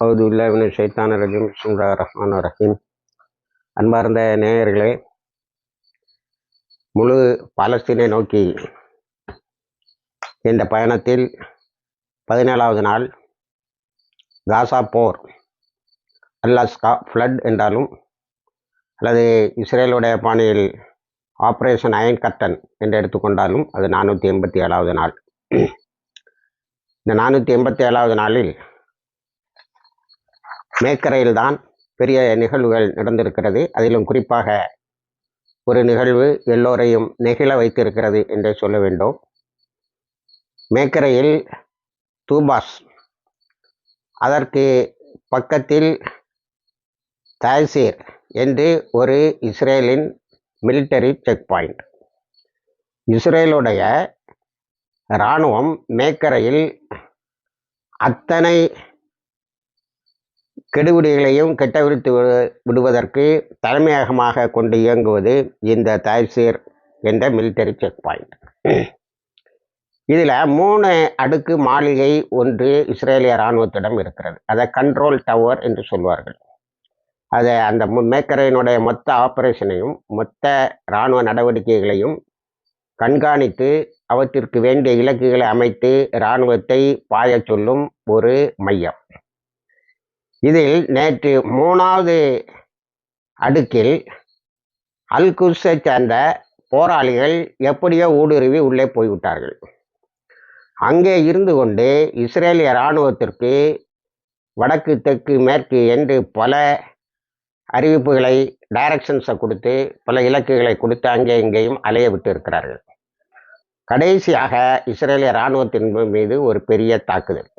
அவது இல்லாவின சைத்தான ரஜீம் சுந்தா ரஹ்மான் ரஹீம். அன்பார்ந்த நேயர்களே முழு பாலஸ்தீனை நோக்கி இந்த பயணத்தில் பதினேழாவது நாள் காசா போர் அல்லாஸ்கா ஃப்ளட் என்றாலும் அல்லது இஸ்ரேலுடைய பாணியில் ஆப்ரேஷன் அயன் கட்டன் என்று எடுத்துக்கொண்டாலும் அது நானூற்றி எண்பத்தி ஏழாவது நாள். இந்த நானூற்றி எண்பத்தி ஏழாவது நாளில் மேக்கரையில் தான் பெரிய நிகழ்வுகள் நடந்திருக்கிறது. அதிலும் குறிப்பாக ஒரு நிகழ்வு எல்லோரையும் நெகிழ வைத்திருக்கிறது என்றே சொல்ல வேண்டும். மேக்கரையில் தூபாஸ் அதற்கு பக்கத்தில் தாய்சீர் என்று ஒரு இஸ்ரேலின் மிலிட்டரி செக் பாயிண்ட். இஸ்ரேலுடைய இராணுவம் மேக்கரையில் அத்தனை கெடுபிடிகளையும் கெட்டவிழ்த்து விடுவதற்கு தலைமையகமாக கொண்டு இயங்குவது இந்த தாய்சீர் என்ற மிலிட்டரி செக் பாயிண்ட் இதில் மூணு அடுக்கு மாளிகை ஒன்று இஸ்ரேலிய இராணுவத்திடம் இருக்கிறது. அதை கண்ட்ரோல் டவர் என்று சொல்வார்கள். அதை அந்த மேக்கரையினுடைய மொத்த ஆப்ரேஷனையும் மொத்த இராணுவ நடவடிக்கைகளையும் கண்காணித்து அவற்றிற்கு வேண்டிய இலக்குகளை அமைத்து இராணுவத்தை பாய சொல்லும் ஒரு மையம். இதில் நேற்று மூணாவது அடுக்கில் அல்குஸை சேர்ந்த போராளிகள் எப்படியோ ஊடுருவி உள்ளே போய்விட்டார்கள். அங்கே இருந்து கொண்டு இஸ்ரேலிய இராணுவத்திற்கு வடக்கு தெற்கு மேற்கு என்று பல அறிவிப்புகளை டைரக்ஷன்ஸை கொடுத்து பல இலக்குகளை கொடுத்து அங்கே இங்கேயும் அலைய விட்டு இருக்கிறார்கள் கடைசியாக இஸ்ரேலிய இராணுவத்தின் மீது ஒரு பெரிய தாக்குதல்.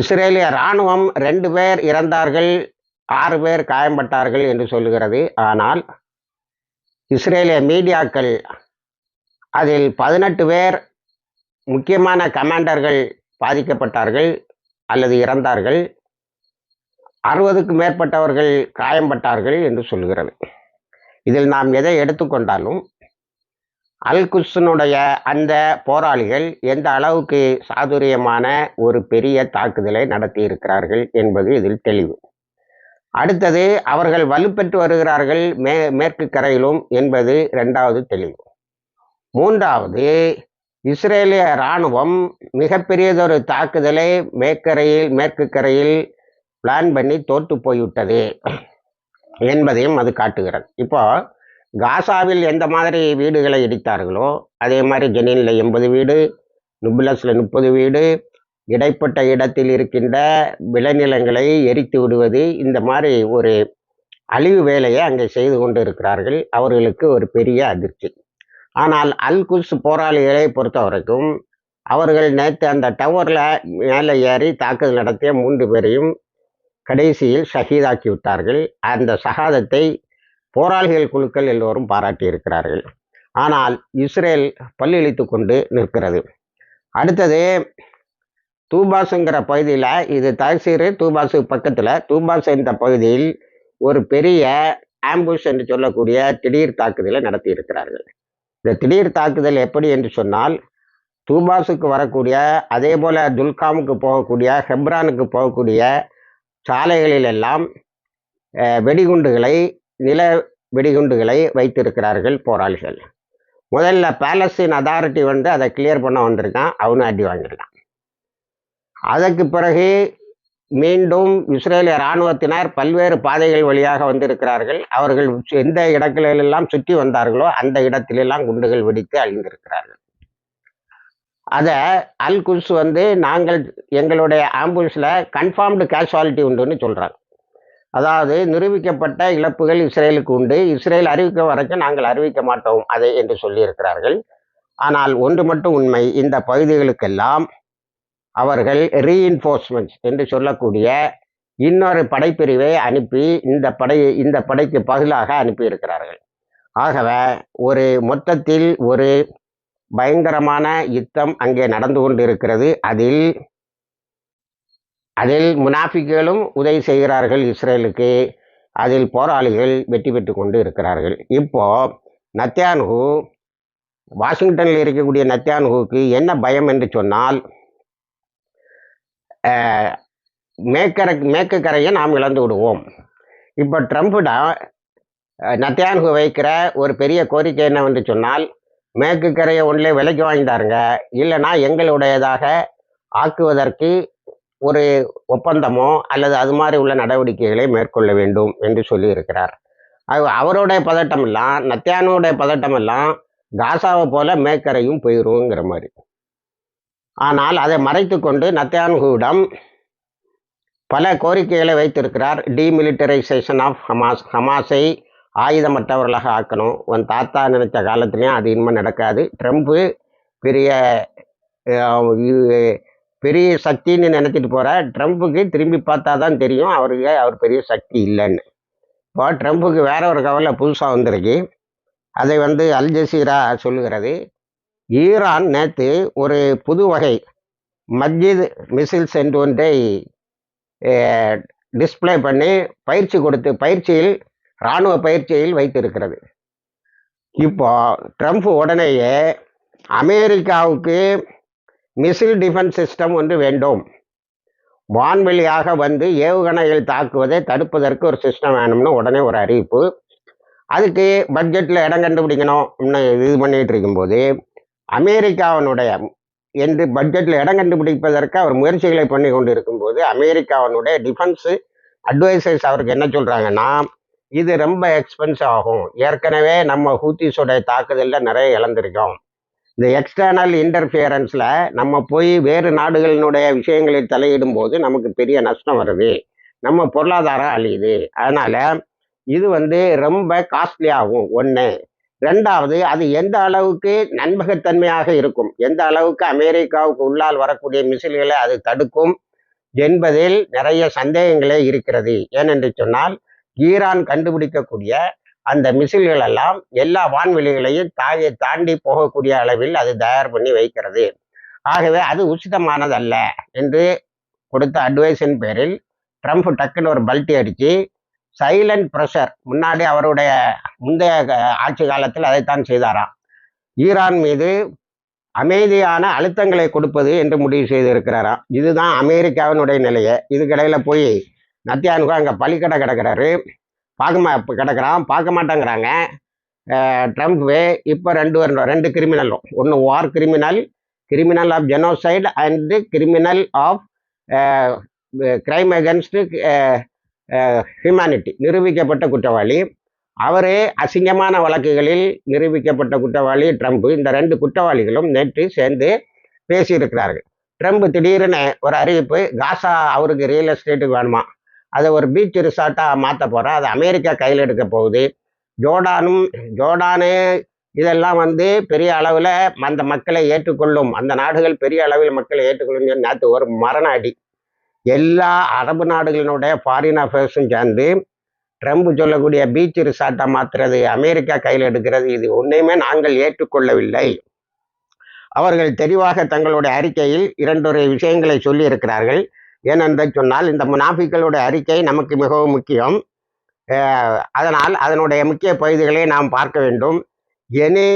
இஸ்ரேலிய இராணுவம் ரெண்டு பேர் இறந்தார்கள் ஆறு பேர் காயம்பட்டார்கள் என்று சொல்லுகிறது. ஆனால் இஸ்ரேலிய மீடியாக்கள் அதில் பதினெட்டு பேர் முக்கியமான கமாண்டர்கள் பாதிக்கப்பட்டார்கள் அல்லது இறந்தார்கள். அறுபதுக்கும் மேற்பட்டவர்கள் காயம்பட்டார்கள் என்று சொல்கிறது இதில் நாம் எதை எடுத்துக்கொண்டாலும் அல்குஸ்னுடைய அந்த போராளிகள் எந்த அளவுக்கு சாதுரியமான ஒரு பெரிய தாக்குதலை நடத்தி இருக்கிறார்கள் என்பது இதில் தெளிவு. அடுத்தது அவர்கள் வலுப்பெற்று வருகிறார்கள் மே மேற்கு கரையிலும் என்பது ரெண்டாவது தெளிவு. மூன்றாவது இஸ்ரேலிய இராணுவம் மிகப்பெரியதொரு தாக்குதலை மேற்கரையில் மேற்கு கரையில் பிளான் பண்ணி தோற்று போய்விட்டது என்பதையும் அது காட்டுகிறது. இப்போ காசாவில் எந்த மாதிரி வீடுகளை இடித்தார்களோ அதே மாதிரி ஜெனினில் எண்பது வீடு நுபுலஸில் முப்பது வீடு இடைப்பட்ட இடத்தில் இருக்கின்ற விளைநிலங்களை எரித்து விடுவது இந்த மாதிரி ஒரு அழிவு வேலையை அங்கே செய்து கொண்டு இருக்கிறார்கள் அவர்களுக்கு ஒரு பெரிய அதிர்ச்சி. ஆனால் அல் குஸ் போராளிகளை பொறுத்த வரைக்கும் அவர்கள் நேற்று அந்த டவரில் மேலே ஏறி தாக்குதல் நடத்திய மூன்று பேரையும் கடைசியில் ஷஹீதாக்கி விட்டார்கள். அந்த சகாதத்தை போராளிகள் குழுக்கள் எல்லோரும் பாராட்டியிருக்கிறார்கள். ஆனால் இஸ்ரேல் பல்லிழித்து கொண்டு நிற்கிறது. அடுத்தது தூபாஸுங்கிற பகுதியில் இது தகசீர் தூபாசு பக்கத்தில் தூபாஸ் என்ற பகுதியில் ஒரு பெரிய ஆம்புஷ் என்று சொல்லக்கூடிய திடீர் தாக்குதலை நடத்தி இருக்கிறார்கள் இந்த திடீர் தாக்குதல் எப்படி என்று சொன்னால் தூபாஸுக்கு வரக்கூடிய அதே போல் துல்காமுக்கு போகக்கூடிய ஹெப்ரானுக்கு போகக்கூடிய சாலைகளிலெல்லாம் வெடிகுண்டுகளை நில வெடிகுண்டுகளை வைத்திருக்கிறார்கள் போராளிகள். முதல்ல பேலஸ்தீன் அதாரிட்டி வந்து அதை கிளியர் பண்ண வந்திருக்கான். அவனு அடி வாங்கியிருக்கான். அதற்கு பிறகு மீண்டும் இஸ்ரேலிய இராணுவத்தினர் பல்வேறு பாதைகள் வழியாக வந்திருக்கிறார்கள். அவர்கள் எந்த இடங்களிலெல்லாம் சுற்றி வந்தார்களோ அந்த இடத்திலெல்லாம் குண்டுகள் வெடித்து அழிந்திருக்கிறார்கள். அதை அல் குஸ் வந்து நாங்கள் எங்களுடைய ஆம்புலன்ஸில் கன்ஃபார்ம்டு கேஷுவாலிட்டி உண்டுன்னு சொல்கிறாங்க அதாவது நிரூபிக்கப்பட்ட இழப்புகள் இஸ்ரேலுக்கு உண்டு. இஸ்ரேல் அறிவிக்க வரைக்கும் நாங்கள் அறிவிக்க மாட்டோம் அதை என்று சொல்லியிருக்கிறார்கள். ஆனால் ஒன்று மட்டும் உண்மை. இந்த பகுதிகளுக்கெல்லாம் அவர்கள் ரீஇன்ஃபோர்ஸ்மெண்ட்ஸ் என்று சொல்லக்கூடிய இன்னொரு படைப்பிரிவை அனுப்பி இந்த படை இந்த படைக்கு பதிலாக அனுப்பியிருக்கிறார்கள். ஆகவே ஒரு மொத்தத்தில் ஒரு பயங்கரமான யுத்தம் அங்கே நடந்து கொண்டிருக்கிறது. அதில் அதில் முனாஃபிக்களும் உதவி செய்கிறார்கள் இஸ்ரேலுக்கு. அதில் போராளிகள் வெற்றி பெற்று கொண்டு இருக்கிறார்கள். இப்போது நத்தியானுகு வாஷிங்டனில் இருக்கக்கூடிய நத்தியானுகுக்கு என்ன பயம் என்று சொன்னால் மேற்கரை மேற்கு கரையை நாம் இழந்து விடுவோம். இப்போ ட்ரம்ப்பிடம் நத்தியான்கு வைக்கிற ஒரு பெரிய கோரிக்கை என்னவென்று சொன்னால் மேற்கு கரையை ஒன்றிலே விலைக்கு வாங்கிட்டாருங்க. இல்லைன்னா எங்களுடையதாக ஆக்குவதற்கு ஒரு ஒப்பந்தமோ அல்லது அது மாதிரி உள்ள நடவடிக்கைகளை மேற்கொள்ள வேண்டும் என்று சொல்லியிருக்கிறார். அது அவருடைய பதட்டம் எல்லாம் நத்தியானுடைய பதட்டம் எல்லாம் காசாவை போல மேற்கரையும் போயிடுவோங்கிற மாதிரி. ஆனால் அதை மறைத்து கொண்டு நத்தியான்குவிடம் பல கோரிக்கைகளை வைத்திருக்கிறார். டிமிலிட்டரைசேஷன் ஆஃப் ஹமாஸ் ஹமாஸை ஆயுதமற்றவர்களாக ஆக்கணும். உன் தாத்தா நினைச்ச காலத்துலேயும் அது இனிமேல் நடக்காது. ட்ரம்ப்பு பெரிய பெரிய சக்தின்னு நினச்சிட்டு போகிற ட்ரம்ப்புக்கு திரும்பி பார்த்தா தான் தெரியும் அவருக்கு அவர் பெரிய சக்தி இல்லைன்னு. இப்போ ட்ரம்ப்புக்கு வேற ஒரு கவலை புதுசாக வந்திருக்கு. அதை வந்து அல் ஜசீரா சொல்லுகிறது. ஈரான் நேற்று ஒரு புது வகை மஸ்ஜித் மிசில்ஸ் என்று ஒன்றை டிஸ்ப்ளே பண்ணி பயிற்சி கொடுத்து பயிற்சியில் இராணுவ பயிற்சியில் வைத்திருக்கிறது. இப்போ ட்ரம்ப் உடனேயே அமெரிக்காவுக்கு மிசில் டிஃபென்ஸ் சிஸ்டம் ஒன்று வேண்டும். வான்வெளியாக வந்து ஏவுகணைகள் தாக்குவதை தடுப்பதற்கு ஒரு சிஸ்டம் வேணும்னு உடனே ஒரு அறிவிப்பு. அதுக்கு பட்ஜெட்டில் இடம் கண்டுபிடிக்கணும் இது பண்ணிகிட்டு இருக்கும்போது அமெரிக்காவினுடைய என்று பட்ஜெட்டில் இடம் கண்டுபிடிப்பதற்கு அவர் முயற்சிகளை பண்ணி கொண்டு இருக்கும்போது அமெரிக்காவினுடைய டிஃபென்ஸு அட்வைசர்ஸ் அவருக்கு என்ன சொல்கிறாங்கன்னா இது ரொம்ப எக்ஸ்பென்சிவ் ஆகும். ஏற்கனவே நம்ம ஹூத்திஸோடைய தாக்குதலில் நிறைய இழந்திருக்கோம். இந்த எக்ஸ்டர்னல் இன்டர்ஃபியரன்ஸில் நம்ம போய் வேறு நாடுகளினுடைய விஷயங்களில் தலையிடும் போது நமக்கு பெரிய நஷ்டம் வருது. நம்ம பொருளாதாரம் அழியுது. அதனால் இது வந்து ரொம்ப காஸ்ட்லி ஆகும். ஒன்று ரெண்டாவது அது எந்த அளவுக்கு நண்பகத்தன்மையாக இருக்கும்? எந்த அளவுக்கு அமெரிக்காவுக்கு உள்ளால் வரக்கூடிய மிசில்களை அது தடுக்கும்? என்பதில் நிறைய சந்தேகங்களே இருக்கிறது. ஏனென்று சொன்னால் ஈரான் கண்டுபிடிக்கக்கூடிய அந்த மிசில்கள் எல்லாம் எல்லா வான்வெளிகளையும் தாயை தாண்டி போகக்கூடிய அளவில் அது தயார் பண்ணி வைக்கிறது. ஆகவே அது உச்சிதமானதல்ல என்று கொடுத்த அட்வைஸின் பேரில் ட்ரம்ப் டக்குன்னு ஒரு பல்ட்டி அடித்து சைலண்ட் ப்ரெஷர் முன்னாடி அவருடைய முந்தைய க- ஆட்சி காலத்தில் அதைத்தான் செய்தாராம். ஈரான் மீது அமைதியான அழுத்தங்களை கொடுப்பது என்று முடிவு செய்திருக்கிறாராம். இதுதான் அமெரிக்காவினுடைய நிலையை. இதுக்கிடையில் போய் நத்தியானுக்கு அங்கே பலிக்கடை கிடக்கிறாரு. பார்க்க மா கிடக்கிறான். கிடக்குறான் பார்க்க மாட்டேங்கிறாங்க ட்ரம்ப்பு இப்போ ரெண்டு ரெண்டு கிரிமினலும் ஒன்று war criminal criminal of genocide and criminal of crime against humanity நிரூபிக்கப்பட்ட குற்றவாளி. அவரே அசிங்கமான வழக்குகளில் நிரூபிக்கப்பட்ட குற்றவாளி ட்ரம்ப் இந்த ரெண்டு குற்றவாளிகளும் நேற்று சேர்ந்து பேசியிருக்கிறார்கள். ட்ரம்ப் திடீர்னு ஒரு அறிவிப்பு காசா அவருக்கு ரியல் எஸ்டேட்டுக்கு வேணுமா? அதை ஒரு பீச் ரிசார்ட்டாக மாற்ற போகிறோம் அது அமெரிக்கா கையில் எடுக்க போகுது. ஜோர்டானும் ஜோர்டானு இதெல்லாம் வந்து பெரிய அளவில் அந்த மக்களை ஏற்றுக்கொள்ளும். அந்த நாடுகள் பெரிய அளவில் மக்களை ஏற்றுக்கொள்ளும் நேற்று ஒரு மரண அடி. எல்லா அரபு நாடுகளினுடைய ஃபாரின் அஃபேர்ஸும் சேர்ந்து ட்ரம்ப் சொல்லக்கூடிய பீச் ரிசார்ட்டாக மாற்றுறது அமெரிக்கா கையில் எடுக்கிறது இது ஒன்றையுமே நாங்கள் ஏற்றுக்கொள்ளவில்லை. அவர்கள் தெளிவாக தங்களுடைய அறிக்கையில் இரண்டொரு விஷயங்களை சொல்லி இருக்கிறார்கள் ஏனென்று சொன்னால் இந்த முனாஃபிக்களுடைய அறிக்கை நமக்கு மிகவும் முக்கியம். அதனால் அதனுடைய முக்கிய பகுதிகளை நாம் பார்க்க வேண்டும். Any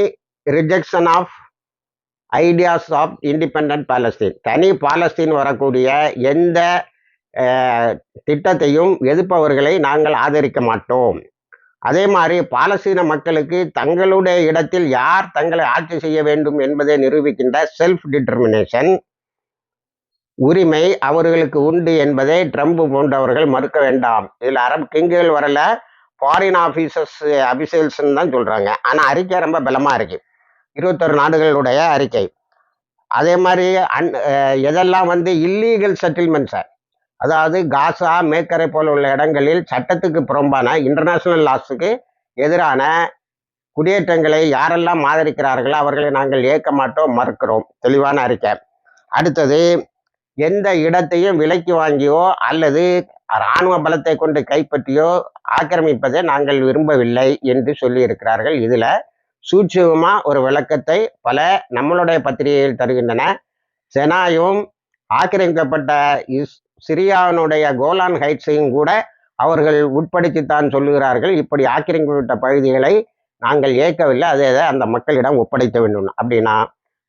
rejection of ideas of independent Palestine தனி பாலஸ்தீன் வரக்கூடிய எந்த திட்டத்தையும் எதிர்ப்பவர்களை நாங்கள் ஆதரிக்க மாட்டோம். அதே மாதிரி பாலஸ்தீன மக்களுக்கு தங்களுடைய இடத்தில் யார் தங்களை ஆட்சி செய்ய வேண்டும் என்பதை நிரூபிக்கின்ற செல்ஃப் டிட்டர்மினேஷன் உரிமை அவர்களுக்கு உண்டு என்பதை ட்ரம்ப் போன்றவர்கள் மறுக்க வேண்டாம். இதில் அரபு கிங்குகள் வரல ஃபாரின் ஆஃபீஸர்ஸ் அபிஷியல்ஸ்ன்னு தான் சொல்கிறாங்க ஆனால் அறிக்கை ரொம்ப பலமாக இருக்கு. இருபத்தொரு நாடுகளுடைய அறிக்கை. அதே மாதிரி அன் எதெல்லாம் வந்து இல்லீகல் செட்டில்மெண்ட்ஸை அதாவது காசா மேக்கரை போல உள்ள இடங்களில் சட்டத்துக்கு புறம்பான இன்டர்நேஷனல் லாஸுக்கு எதிரான குடியேற்றங்களை யாரெல்லாம் ஆதரிக்கிறார்களோ அவர்களை நாங்கள் ஏற்க மாட்டோம் மறுக்கிறோம். தெளிவான அறிக்கை. அடுத்தது எந்த இடத்தையும் விலைக்கு வாங்கியோ அல்லது இராணுவ பலத்தை கொண்டு கைப்பற்றியோ ஆக்கிரமிப்பதை நாங்கள் விரும்பவில்லை என்று சொல்லியிருக்கிறார்கள். இதில் சூட்சமாக ஒரு விளக்கத்தை பல நம்மளுடைய பத்திரிகைகள் தருகின்றன. செனாயும் ஆக்கிரமிக்கப்பட்ட இஸ் சிரியாவினுடைய கோலான் ஹைட்ஸையும் கூட அவர்கள் உட்படுத்தித்தான் சொல்லுகிறார்கள். இப்படி ஆக்கிரமிக்கப்பட்ட பகுதிகளை நாங்கள் ஏற்கவில்லை. அதை அந்த மக்களிடம் ஒப்படைக்க வேண்டும் அப்படின்னா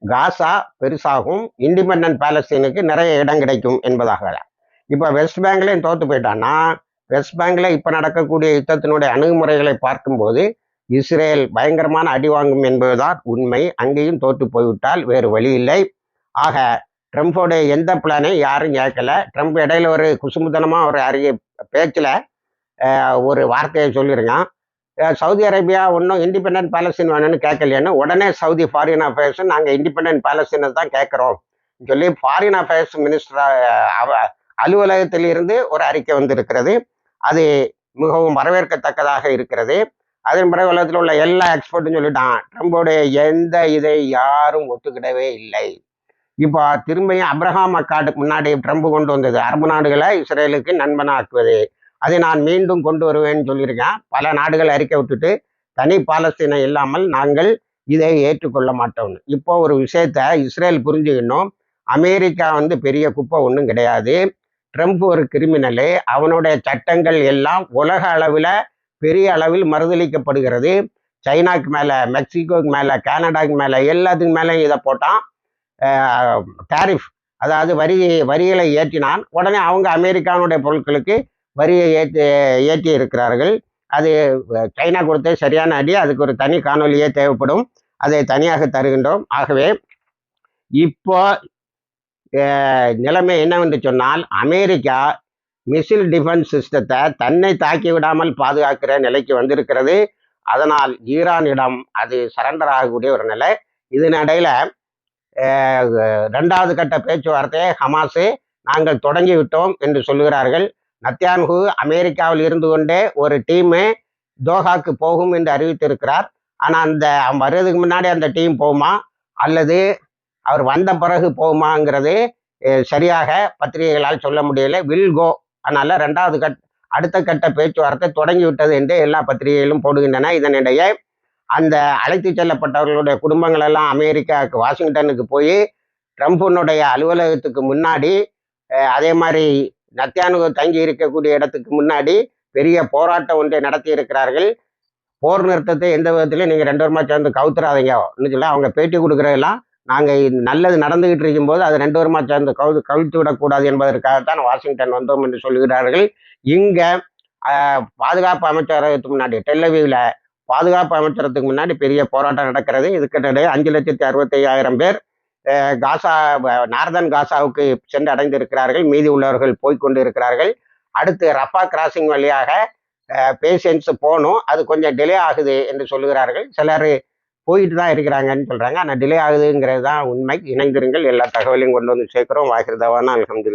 காசா பெருசாகும். இண்டிபெண்டன்ட் பாலஸ்தீனுக்கு நிறைய இடம் கிடைக்கும் என்பதாக இப்போ வெஸ்ட் பேங்க்லேயும் தோற்று போயிட்டான்னா வெஸ்ட் பேங்கில் இப்போ நடக்கக்கூடிய யுத்தத்தினுடைய அணுகுமுறைகளை பார்க்கும்போது இஸ்ரேல் பயங்கரமான அடி வாங்கும் என்பதுதான் உண்மை. அங்கேயும் தோற்று போய்விட்டால் வேறு வழி இல்லை. ஆக ட்ரம்ப்போடைய எந்த பிளானையும் யாரும் கேட்கல ட்ரம்ப் இடையில ஒரு குசுமுதனமாக ஒரு அரிய பேச்சில் ஒரு வார்த்தையை சொல்லியிருக்கான். சவுதி அரேபியா ஒன்றும் இண்டிபெண்ட் பாலஸ்தீன் வேணும்னு கேட்கலையானு உடனே சவுதி ஃபாரின் அஃபேர்ஸ் நாங்கள் இண்டிபெண்ட் பாலஸ்தீனை தான் கேட்குறோம். சொல்லி ஃபாரின் அஃபேர்ஸ் மினிஸ்டர் அவ அலுவலகத்திலிருந்து ஒரு அறிக்கை வந்திருக்கிறது. அது மிகவும் வரவேற்கத்தக்கதாக இருக்கிறது. அதன் பிறகு உலகத்தில் உள்ள எல்லா எக்ஸ்பர்ட்டும் சொல்லிட்டான். ட்ரம்போடைய எந்த இதை யாரும் ஒத்துக்கிடவே இல்லை. இப்போ திரும்பியும் அப்ரஹாம் அக்காடு முன்னாடி ட்ரம்ப் கொண்டு வந்தது. அரபு நாடுகளை இஸ்ரேலுக்கு நண்பனாக்குவது. அதை நான் மீண்டும் கொண்டு வருவேன்னு சொல்லியிருக்கேன். பல நாடுகள் அறிக்கை விட்டுட்டு தனி பாலஸ்தீனம் இல்லாமல் நாங்கள் இதை ஏற்றுக்கொள்ள மாட்டோம்னு. இப்போ ஒரு விஷயத்த இஸ்ரேல் புரிஞ்சுக்கணும். அமெரிக்கா வந்து பெரிய குப்பை ஒன்றும் கிடையாது. ட்ரம்ப் ஒரு கிரிமினலு. அவனுடைய சட்டங்கள் எல்லாம் உலக அளவில் பெரிய அளவில் மறுதளிக்கப்படுகிறது. சைனாக்கு மேலே மெக்சிகோக்கு மேலே கனடாக்கு மேலே எல்லாத்துக்கு மேலே இதை போட்டான். டேரிஃப் அதாவது வரி வரிகளை ஏற்றினான். உடனே அவங்க அமெரிக்கானுடைய பொருட்களுக்கு வரியை ஏற்றி ஏற்றி இருக்கிறார்கள் அது சைனா கொடுத்த சரியான அடி அதுக்கு ஒரு தனி காணொலியே தேவைப்படும். அதை தனியாக தருகின்றோம். ஆகவே இப்போ நிலைமை என்னவென்று சொன்னால் அமெரிக்கா மிசில் டிஃபென்ஸ் சிஸ்டத்தை தன்னை தாக்கி விடாமல் பாதுகாக்கிற நிலைக்கு வந்திருக்கிறது. அதனால் ஈரானிடம் அது சரண்டர் ஆகக்கூடிய ஒரு நிலை. இதனிடையில் ரெண்டாவது கட்ட பேச்சுவார்த்தையை ஹமாஸு நாங்கள் தொடங்கி விட்டோம் என்று சொல்லுகிறார்கள். நத்தியான்ஹு அமெரிக்காவில் இருந்து கொண்டே ஒரு டீமு தோஹாக்கு போகும் என்று அறிவித்திருக்கிறார். ஆனால் அந்த அவன் வர்றதுக்கு முன்னாடி அந்த டீம் போகுமா? அல்லது அவர் வந்த பிறகு போகுமாங்கிறது சரியாக பத்திரிகைகளால் சொல்ல முடியல. வில் கோ அதனால ரெண்டாவது கட் அடுத்த கட்ட பேச்சுவார்த்தை தொடங்கிவிட்டது என்று எல்லா பத்திரிகைகளும் போடுகின்றன. இதனிடையே அந்த அழைத்து செல்லப்பட்டவர்களுடைய குடும்பங்கள் எல்லாம் அமெரிக்காவுக்கு வாஷிங்டனுக்கு போய் ட்ரம்ப்பினுடைய அலுவலகத்துக்கு முன்னாடி அதே மாதிரி நத்தியானு தங்கி இருக்கக்கூடிய இடத்துக்கு முன்னாடி பெரிய போராட்டம் ஒன்றை நடத்தி இருக்கிறார்கள். போர் நிறுத்தத்தை எந்த விதத்திலையும் நீங்கள் ரெண்டு வருமா சேர்ந்து கவுத்துறாதீங்க. சொல்லி அவங்க பேட்டி கொடுக்குறதெல்லாம் நாங்கள் நல்லது நடந்துகிட்டு இருக்கும்போது அது ரெண்டு வருமா சேர்ந்து கவு கவிழ்த்து விடக்கூடாது என்பதற்காகத்தான் வாஷிங்டன் வந்தோம் என்று சொல்கிறார்கள். இங்கே பாதுகாப்பு அமைச்சரகத்துக்கு முன்னாடி டெல்லவியில் பாதுகாப்பு அமைச்சரத்துக்கு முன்னாடி பெரிய போராட்டம் நடக்கிறது. இதுக்கிடையே அஞ்சு லட்சத்தி அறுபத்தி ஐயாயிரம் பேர் காசா நார்தன் காசாவுக்கு சென்று அடைந்திருக்கிறார்கள். மீதி உள்ளவர்கள் போய்க்கொண்டு இருக்கிறார்கள் அடுத்து ரஃபா கிராசிங் வழியாக பேஷண்ட்ஸ் போகணும். அது கொஞ்சம் டிலே ஆகுது என்று சொல்லுகிறார்கள். சிலர் போயிட்டு தான் இருக்கிறாங்கன்னு சொல்கிறாங்க ஆனால் டிலே ஆகுதுங்கிறது தான் உண்மை. இணைந்திருங்கள். எல்லா தகவலையும் கொண்டு வந்து சேர்க்குறோம். வாகிருதவான அலமது